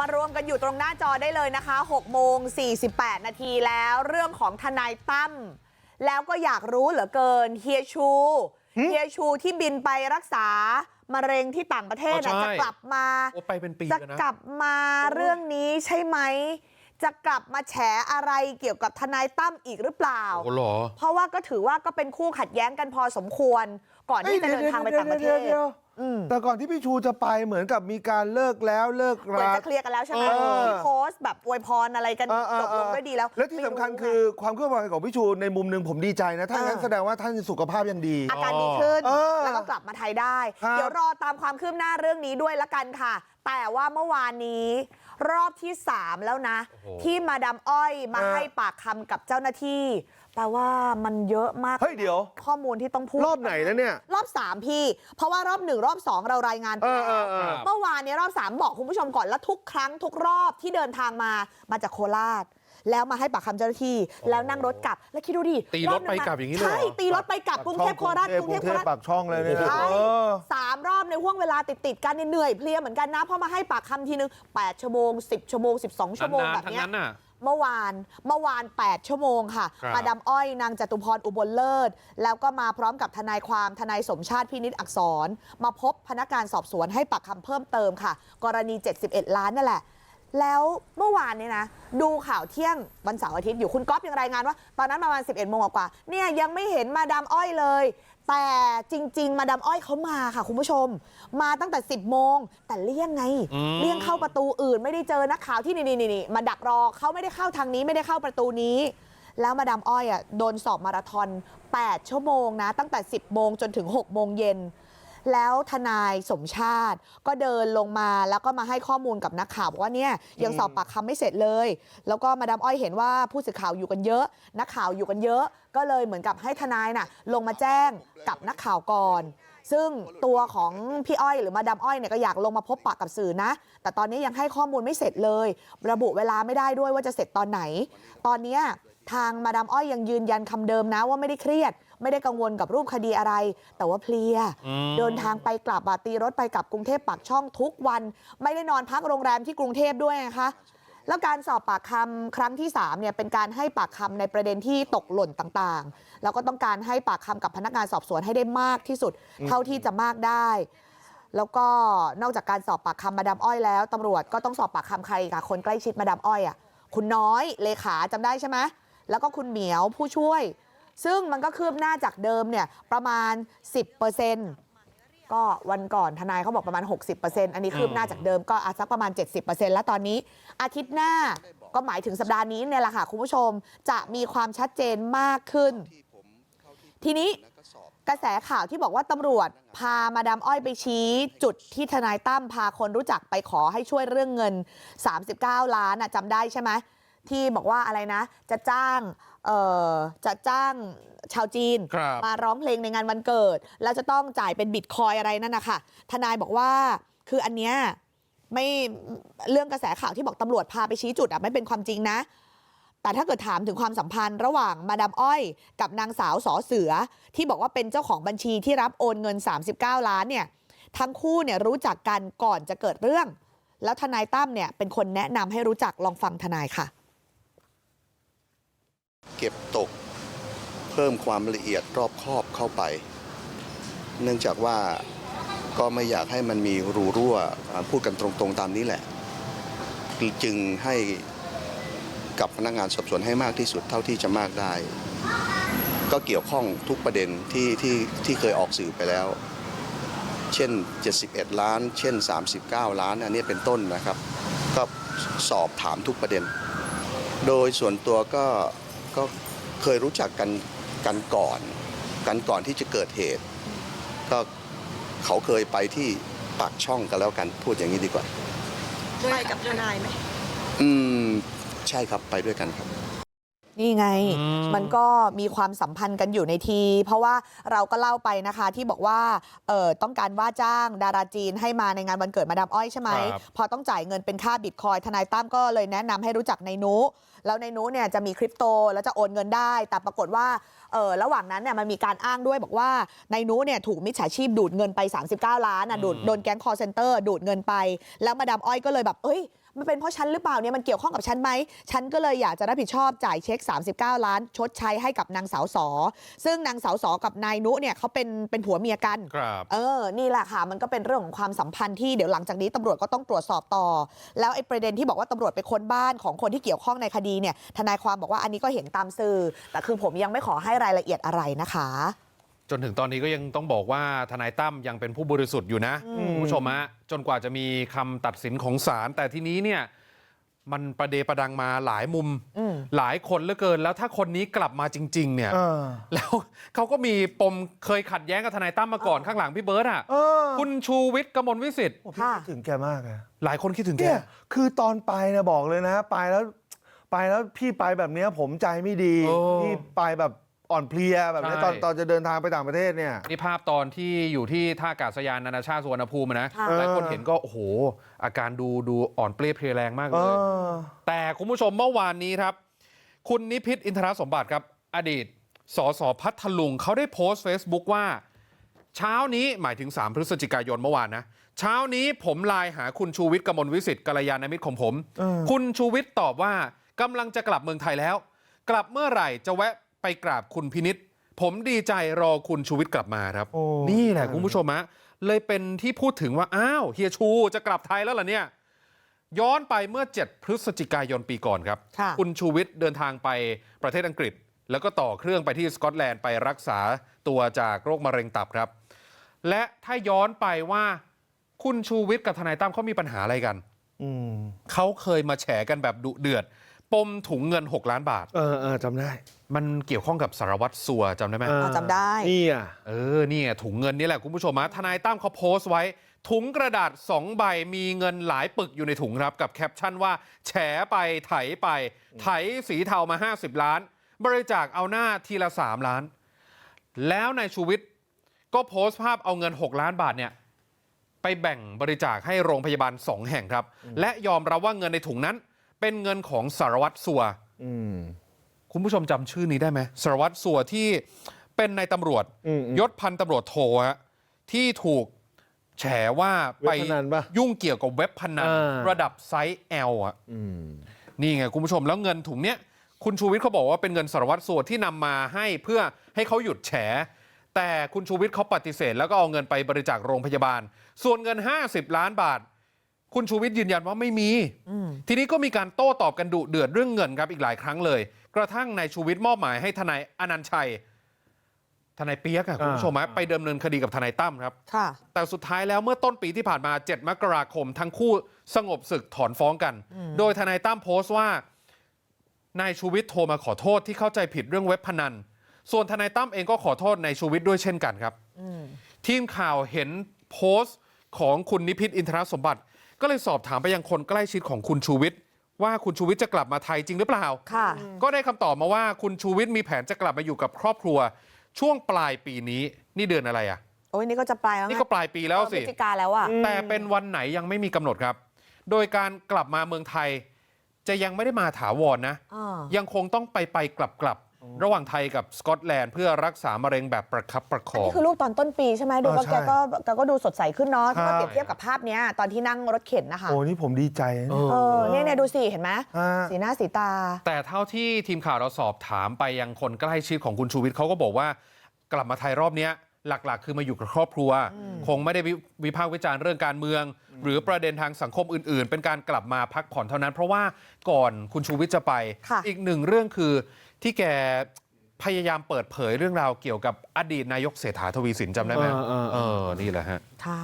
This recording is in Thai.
มารวมกันอยู่ตรงหน้าจอได้เลยนะคะ6โมง48 นาทีแล้วเรื่องของทนายตั้มแล้วก็อยากรู้เหลือเกินเฮียชูหึเฮียชูที่บินไปรักษามะเร็งที่ต่างประเทศอ๋อน่ะใช่จะกลับมาโอ้ไปเป็นปีจะแล้วนะกลับมาเรื่องนี้ใช่ไหมจะกลับมาแฉอะไรเกี่ยวกับทนายตั้มอีกหรือเปล่าโอ้โหเหรอเพราะว่าก็ถือว่าก็เป็นคู่ขัดแย้งกันพอสมควร ก่อนที่จะเดินทางไปต่างประเทศ ดี๋ยวดี๋ยวดี๋ยวอืมแต่ก่อนที่พี่ชูจะไปเหมือนกับมีการเลิกแล้วเลิกเหมือนราจะเคลียร์กันแล้วใช่ไหมเออที่โพสต์แบบอวยพรอะไรกันเออเออจบลงด้วยดีแล้ว และที่สำคัญไม่รู้ไงคือความเคลื่อนไหวของพี่ชูในมุมหนึ่งผมดีใจนะถ้างั้นเออแสดงว่าท่านสุขภาพยังดี อาการดีขึ้นเออแล้วก็กลับมาไทยได้ครับเดี๋ยวรอตามความคืบหน้าเรื่องนี้ด้วยละกันค่ะ แต่ว่าเมื่อวานนี้ รอบที่ 3 แล้วนะโอ้โหที่มาดามอ้อยมาให้ปากคำกับเจ้าหน้าที่ แปลว่ามันเยอะมากเฮ้ยเดี๋ยว ข้อมูลที่ต้องพูดรอบไหนนะเนี่ย รอบ3พี่ เพราะว่ารอบหนึ่งรอบ2เรารายงานไปเออแล้วเออเออ เมื่อวานเนี้รอบ3บอกคุณผู้ชมก่อนแล้วทุกครั้งทุกรอบที่เดินทางมามาจากโคราช แล้วมาให้ปากคำเจ้าหน้าที่ แล้วนั่งรถกลับแล้วคิดดูดิตีรถไปกลับอย่างนี้เลยเหรอ ใช่ตีรถไปกลับกรุงเทพโคราชกรุงเทพโคราช ปากช่องเลยเนี่ยใช่เออ สามรอบในห่วงเวลาติดติดๆกันเนี่ยเหนื่อยเพลียเหมือนกันนะเพราะมาให้ปากคำทีนึง 8 ชั่วโมง 10 ชั่วโมง 12 ชั่วโมงนานแบๆบทั้งเนี้ยนั้นน่ะเมื่อวานเมื่อวาน 8 ชั่วโมงค่ะครับมาดามอ้อยนางจตุพรอุบลเลิศ แล้วก็มาพร้อมกับทนายความทนายสมชาติพินิจอักษร มาพบพนักงานสอบสวนให้ปากคำเพิ่มเติมค่ะ กรณี 71 ล้านนั่นแหละ แล้วเมื่อวานเนี่ยนะดูข่าวเที่ยงวันเสาร์อาทิตย์อยู่คุณก๊อฟยังรายงานว่า ตอนนั้นประมาณ 11โมงกว่าๆเนี่ยยังไม่เห็นมาดามอ้อยเลย แต่จริง ๆ มาดามอ้อยเขามาค่ะ คุณผู้ชม มาตั้งแต่ 10โมงแต่เลี่ยงไงอืมเลี่ยงเข้าประตูอื่นไม่ได้เจอนักข่าวที่นี่นี่นี่มาดักรอเขาไม่ได้เข้าทางนี้ไม่ได้เข้าประตูนี้ แล้วมาดามอ้อยอะโดนสอบมาราธอน8ชั่วโมงนะตั้งแต่ 10โมงจนถึง6โมงเย็น แล้วทนายสมชาติก็เดินลงมาแล้วก็มาให้ข้อมูลกับนักข่าวบอกว่าเนี่ยยังสอบปากคำไม่เสร็จเลยแล้วก็มาดามอ้อยเห็นว่าผู้สื่อข่าวอยู่กันเยอะนักข่าวอยู่กันเยอะ ก็เลยเหมือนกับให้ทนายน่ะลงมาแจ้งกับนักข่าวก่อนซึ่งตัวของพี่อ้อยหรือมาดามอ้อยเนี่ยก็อยากลงมาพบปะกับสื่อนะ แต่ตอนนี้ยังให้ข้อมูลไม่เสร็จเลย ระบุเวลาไม่ได้ด้วยว่าจะเสร็จตอนไหน ตอนนี้ทางมาดามอ้อยยังยืนยันคำเดิมนะว่าไม่ได้เครียด ไม่ได้กังวลกับรูปคดีอะไรแต่ว่าเพลียอืมเดินทางไปกลับอะตีรถไปกลับกรุงเทพปากช่องทุกวันไม่ได้นอนพักโรงแรมที่กรุงเทพด้วยนะคะแล้วการสอบปากคำครั้งที่3เนี่ยเป็นการให้ปากคำในประเด็นที่ตกหล่นต่างๆ แล้วก็ต้องการให้ปากคำกับพนักงานสอบสวนให้ได้มากที่สุด เท่าที่จะมากได้ แล้วก็นอกจากการสอบปากคำมาดามอ้อยแล้วตำรวจก็ต้องสอบปากคำใครกับคนใกล้ชิดมาดามอ้อยอะคุณน้อยเลขาจำได้ใช่ไหมแล้วก็คุณเหมียวผู้ช่วย ซึ่งมันก็คืบหน้าจากเดิมเนี่ยประมาณ10ก็วันก่อนทนายเขาบอกประมาณ 60%อันนี้คืบหน้าจากเดิมก็อาจสักประมาณ 70%แล้วตอนนี้อาทิตย์หน้าก็หมายถึงสัปดาห์นี้เนี่ยแหละค่ะคุณผู้ชมจะมีความชัดเจนมากขึ้น ทีนี้กระแสข่าวที่บอกว่าตำรวจพามาดามอ้อยไปชี้จุดที่ทนายตั้มพาคนรู้จักไปขอให้ช่วยเรื่องเงิน 39 ล้านจำได้ใช่ไหม ที่บอกว่าอะไรนะจะจ้างเอ่อจะจ้างชาวจีนครับมาร้องเพลงในงานวันเกิดแล้วจะต้องจ่ายเป็นบิตคอยอะไรนั่นนะคะทนายบอกว่าคืออันเนี้ยไม่เรื่องกระแสข่าวที่บอกตำรวจพาไปชี้จุดอะไม่เป็นความจริงนะ แต่ถ้าเกิดถามถึงความสัมพันธ์ระหว่างมาดามอ้อย กับนางสาวสอเสือ ที่บอกว่าเป็นเจ้าของบัญชีที่รับโอนเงิน 39 ล้านเนี่ยทั้งคู่เนี่ยรู้จักกันก่อนจะเกิดเรื่อง แล้วทนายตั้มเนี่ยเป็นคนแนะนำให้รู้จักลองฟังทนายค่ะ เก็บตกเพิ่มความละเอียดรอบคอบเข้าไป เนื่องจากว่าก็ไม่อยากให้มันมีรูรั่วพูดกันตรงๆตามนี้แหละ จึงให้กับพนักงานสอบสวนให้มากที่สุดเท่าที่จะมากได้ ก็เกี่ยวข้องทุกประเด็นที่ที่ที่เคยออกสื่อไปแล้ว เช่น 71 ล้าน เช่น 39 ล้านอันนี้เป็นต้นนะครับ ก็สอบถามทุกประเด็น โดยส่วนตัวก็ ก็เคยรู้จักกันกันก่อน กันก่อนที่จะเกิดเหตุ ก็เขาเคยไปที่ปากช่องกันแล้วกันพูดอย่างนี้ดีกว่าไปกับทนายไหม อืม ใช่ครับไปด้วยกันครับ นี่ไงอืมมันก็มีความสัมพันธ์กันอยู่ในทีเพราะว่าเราก็เล่าไปนะคะที่บอกว่าเออต้องการว่าจ้างดาราจีนให้มาในงานวันเกิดมาดามอ้อยใช่ไหมครับพอต้องจ่ายเงินเป็นค่าบิตคอยทนายตั้มก็เลยแนะนำให้รู้จักในนุแล้วในนุเนี่ยจะมีคริปโตแล้วจะโอนเงินได้ แต่ปรากฏว่าเออระหว่างนั้นเนี่ยมันมีการอ้างด้วยบอกว่าในนุเนี่ยถูกมิจฉาชีพดูดเงินไป 39 ล้านอะดูดอืมโดนแก๊งคอร์เซนเตอร์ดูดเงินไป แล้วมาดามอ้อยก็เลยแบบเอ้ย มันเป็นเพราะฉันหรือเปล่าเนี่ยมันเกี่ยวข้องกับฉันไหมฉันก็เลยอยากจะรับผิดชอบจ่ายเช็ค39ล้านชดใช้ให้กับนางสาวสอซึ่งนางสาวสอกับนายนุเนี่ยเขาเป็นเป็นผัวเมียกันครับเออนี่แหละค่ะมันก็เป็นเรื่องของความสัมพันธ์ที่เดี๋ยวหลังจากนี้ตำรวจก็ต้องตรวจสอบต่อ แล้วไอ้ประเด็นที่บอกว่าตำรวจไปค้นบ้านของคนที่เกี่ยวข้องในคดีเนี่ยทนายความบอกว่าอันนี้ก็เห็นตามสื่อแต่คือผมยังไม่ขอให้รายละเอียดอะไรนะคะ จนถึงตอนนี้ก็ยังต้องบอกว่าทนายตั้มยังเป็นผู้บริสุทธิ์อยู่นะคุณผู้ชมฮะจนกว่าจะมีคำตัดสินของศาลแต่ทีนี้เนี่ยมันประเดประดังมาหลายมุมอืมหลายคนเหลือเกิน แล้วถ้าคนนี้กลับมาจริง ๆ เนี่ยเออแล้วเขาก็มีปมเคยขัดแย้งกับทนายตั้มมาก่อนข้างหลังพี่เบิร์ตอะเออคุณชูวิทย์กมลวิสิทธิ์โอ้พี่คิดถึงแกมากอะหลายคนคิดถึงแกเนี่ยคือตอนไปนะบอกเลยนะ ไปแล้ว ไปแล้วพี่ไปแบบเนี้ยผมใจไม่ดีโอ้พี่ไปแบบ อ่อนเพลียแบบเนี้ยใช่ตอนตอนจะเดินทางไปต่างประเทศเนี่ย นี่ภาพตอนที่อยู่ที่ท่าอากาศยานนานาชาติสุวรรณภูมินะค่ะหลายคนเห็นก็โอ้โห อาการดูดูอ่อนเปรี้ยเพลียแรงมากเอเลยอแต่คุณผู้ชมเมื่อวานนี้ครับ คุณนิพิษอินทรสมบัติครับ อดีตสสพัทลุงเขาได้โพสต์ Facebook ว่า เช้านี้หมายถึง 3 พฤศจิกายนเมื่อวานนะ เช้านี้ผมไลน์หาคุณชูวิทย์กมลวิสิทธิ์กัลยาณมิตรของผมเออคุณชูวิทย์ตอบว่ากำลังจะกลับเมืองไทยแล้ว กลับเมื่อไหร่จะแวะ ไปกราบคุณพินิษผมดีใจรอคุณชูวิทย์กลับมาครับโอ้นี่แหละคุณผู้ชมฮะเลยเป็นที่พูดถึงว่าอ้าวเฮียชูจะกลับไทยแล้วเหรอเนี่ยย้อนไปเมื่อ 7 พฤศจิกายนปีก่อนครับค่ะณชูวิทย์เดินทางไปประเทศอังกฤษ แล้วก็ต่อเครื่องไปที่สกอตแลนด์ไปรักษาตัวจากโรคมะเร็งตับครับ และถ้าย้อนไปว่าคุณชูวิทย์กับทนายตั้มเขามีปัญหาอะไรกันอืมเขาเคยมาแฉกันแบบดุเดือด ปมถุงเงิน 6 ล้านบาท เออเออจำได้ มันเกี่ยวข้องกับสารวัตรสัวจำได้ไหมเออจำได้ นี่อะเออนี่ไงถุงเงินนี่แหละคุณผู้ชมฮะทนายตั้มเขาโพสต์ไว้ ถุงกระดาษ2ใบมีเงินหลายปึกอยู่ในถุงครับ กับแคปชั่นว่า แฉไปไถไป ไถสีเทามา 50 ล้าน บริจาคเอาหน้าทีละ 3 ล้าน แล้วนายชูวิทย์ก็โพสต์ภาพเอาเงิน 6 ล้านบาทเนี่ยไปแบ่งบริจาคให้โรงพยาบาล 2 แห่งครับ และยอมรับว่าเงินในถุงนั้น เป็นเงินของสารวัตรสัวอืมคุณผู้ชมจำชื่อนี้ได้ไหมสารวัตรสัวที่เป็นนายตำรวจอืมอืมยศพันตำรวจโทฮะที่ถูกแฉว่าไปเว็บพนันปะยุ่งเกี่ยวกับเว็บพนันอ่าระดับไซส์ L อะอืมนี่ไงคุณผู้ชมแล้วเงินถุงเนี้ยคุณชูวิทย์เขาบอกว่าเป็นเงินสารวัตรสัวที่นำมาให้เพื่อให้เขาหยุดแฉ แต่คุณชูวิทย์เขาปฏิเสธแล้วก็เอาเงินไปบริจาคโรงพยาบาล ส่วนเงิน 50 ล้านบาท คุณชูวิทย์ยืนยันว่าไม่มีอืมทีนี้ก็มีการโต้ตอบกันดุเดือดเรื่องเงินครับอีกหลายครั้งเลย กระทั่งนายชูวิทย์มอบหมายให้ทนายอนันต์ชัยทนายเปียกอะคุณผู้ชมฮะไปดำเนินคดีกับทนายตั้มครับค่ะแต่สุดท้ายแล้วเมื่อต้นปีที่ผ่านมา 7 มกราคม ทั้งคู่สงบศึกถอนฟ้องกัน โดยทนายตั้มโพสต์ว่านายชูวิทย์โทรมาขอโทษที่เข้าใจผิดเรื่องเว็บพนัน ส่วนทนายตั้มเองก็ขอโทษนายชูวิทย์ด้วยเช่นกันครับอืมทีมข่าวเห็นโพสต์ของคุณนิพิษอินทรสมบัติ ก็เลยสอบถามไปยังคนใกล้ชิดของคุณชูวิทย์ว่าคุณชูวิทย์จะกลับมาไทยจริงหรือเปล่าค่ะก็ได้คำตอบมาว่าคุณชูวิทย์มีแผนจะกลับมาอยู่กับครอบครัวช่วงปลายปีนี้นี่เดือนอะไรอะโอ้ยนี่ก็จะปลายแล้วไงนี่ก็ปลายปีแล้วสิเออพฤศจิกาแล้วอะแต่เป็นวันไหนยังไม่มีกำหนดครับ โดยการกลับมาเมืองไทย จะยังไม่ได้มาถาวรนะอ่ายังคงต้องไปไปกลับกลับๆ ระหว่างไทยกับสกอตแลนด์เพื่อรักษามะเร็งแบบประคับประคอันองนี้คือรูปตอนต้นปีใช่ไหมดูเออว่าใช่แกก็แกก็ดูสดใสขึ้นเนาะใช่ถ้าเปรียบเทียบกับภาพเนี้ยตอนที่นั่งรถเข็นนะคะโอ้นี่ผมดีใจนะเออเออเนี่ยเนี่ยดูสิเห็นไหมฮะสีหน้าสีตา แต่เท่าที่ทีมข่าวเราสอบถามไปยังคนใกล้ชิดของคุณชูวิทย์เขาก็บอกว่ากลับมาไทยรอบเนี้ยหลักๆ คือมาอยู่กับครอบครัว คงไม่ได้วิวิพากษ์วิจารณ์เรื่องการเมือง หรือประเด็นทางสังคมอื่น ๆ เป็นการกลับมาพักผ่อนเท่านั้น เพราะว่าก่อนคุณชูวิทย์จะไปค่ะอีกหนึ่งเรื่องคือ ที่แกพยายามเปิดเผยเรื่องราวเกี่ยวกับอดีตนายกเศรษฐาทวีสินจำได้ไหมเออเออเออเออนี่แหละฮะค่ะ